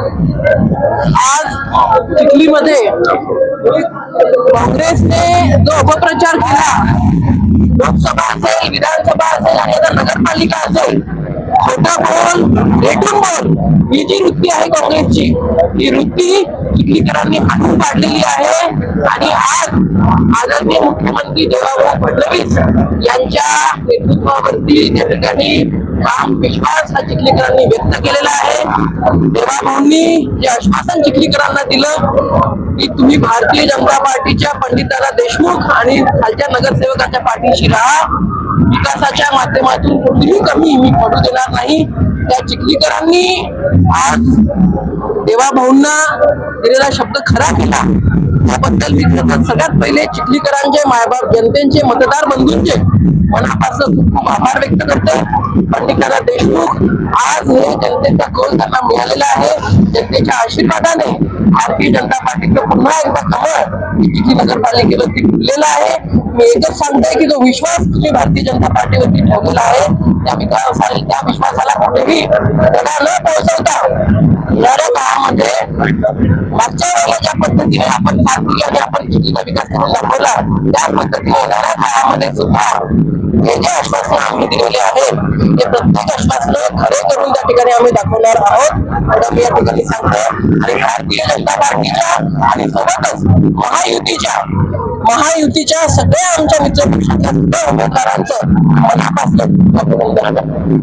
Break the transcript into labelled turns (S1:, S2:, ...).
S1: आज चिखलीमध्ये काँग्रेसने जो अपप्रचार केला लोकसभा असेल विधानसभा असेल आणि आता नगरपालिका असेल खोटा बोल रेटून बोल ही जी वृत्ती आहे काँग्रेसची ही वृत्ती चिखलीकरांनी आणून पाडलेली आहे. आणि आज आदरणीय मुख्यमंत्री देवाभाऊ फडणवीस यांच्या नेतृत्वावरती त्या ठिकाणी काम विश्वास हा चिखलीकरांनी व्यक्त केलेला आहे. देवाभाऊंनी जे आश्वासन चिखलीकरांना दिलं की तुम्ही भारतीय जनता पार्टीच्या पंडिताला देशमुख आणि खालच्या नगरसेवकाच्या पाठीशी राहा. विकासाच्या माध्यमातून कुठलीही कमी मी पडू देणार नाही. त्या चिखलीकरांनी आज देवाभाऊंना दिलेला शब्द खरा केला. त्याबद्दल मी खरं सगळ्यात पहिले चिखलीकरांचे मायबाप जनतेचे मतदार बंधूंचे मनापासून खूप आभार व्यक्त करतो. पंडिताला देशमुख आज हे जनतेचा कौल त्यांना मिळालेला आहे. जनतेच्या आशीर्वादाने भारतीय जनता पार्टीचं पुन्हा एकदा कमळ ही चिखली नगरपालिकेवरती फुललेला आहे. मी एकच सांगताय की जो विश्वास तुम्ही भारतीय जनता पार्टीवरती ठेवलेला आहे त्या विकासाला त्या विश्वासाला कुठेही न पोहोचवता मागच्या वेळेला ज्या पद्धतीने आपण आपण विकास त्या पद्धतीने येणाऱ्या काळामध्ये सुद्धा हे जे आश्वासन आम्ही दिलेले आहेत ते प्रत्येक आश्वासन खरे करून त्या ठिकाणी आम्ही दाखवणार आहोत मी या ठिकाणी सांगतो आणि भारतीय जनता पार्टीच्या आणि सोबतच महायुतीच्या महायुतीच्या सगळ्या आमच्या मित्र पक्षाच्या सगळ्या उमेदवारांचं मनापासून अभिनंदन.